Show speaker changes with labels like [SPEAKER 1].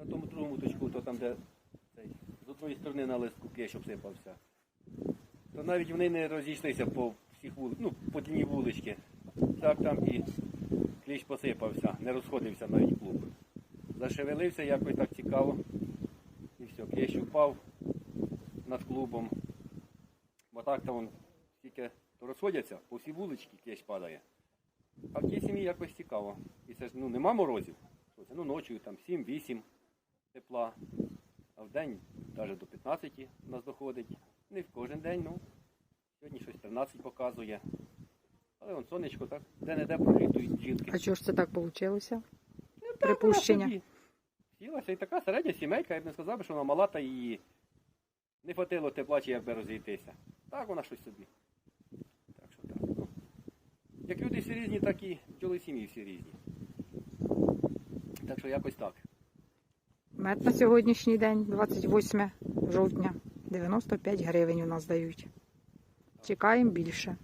[SPEAKER 1] на тому другому точку, то там, де цей, з одної сторони на листку клещ обсипався. То навіть вони не розійшлися по всіх вули, ну, по тіні вулички. Так там і кліщ посипався, не розходився навіть клуб. Зашевелився якось так цікаво. І все, клещ упав над клубом. Бо так там тільки то розходяться, по всій вуличці клещ падає. А в тій сім'ї якось цікаво. І це ж ну, нема морозів. Ну, ночі там 7-8 тепла. А в день навіть до 15 у нас доходить. Не в кожен день, ну. Сьогодні щось 13 показує. Але вон сонечко так, де-не-де пролітують жінки.
[SPEAKER 2] А чого ж це так вийшло?
[SPEAKER 1] Ну,
[SPEAKER 2] припущення?
[SPEAKER 1] Сілася і така середня сімейка, я б не сказав, би, що вона мала та її не хватило тепла, чи якби розійтися. Так вона щось собі. Так що так. Ну. Як люди всі різні, так і бджоли сім'ї всі різні. Так що якось так.
[SPEAKER 2] Мед на сьогоднішній день, 28 жовтня, 95 гривень у нас дають. Чекаємо більше.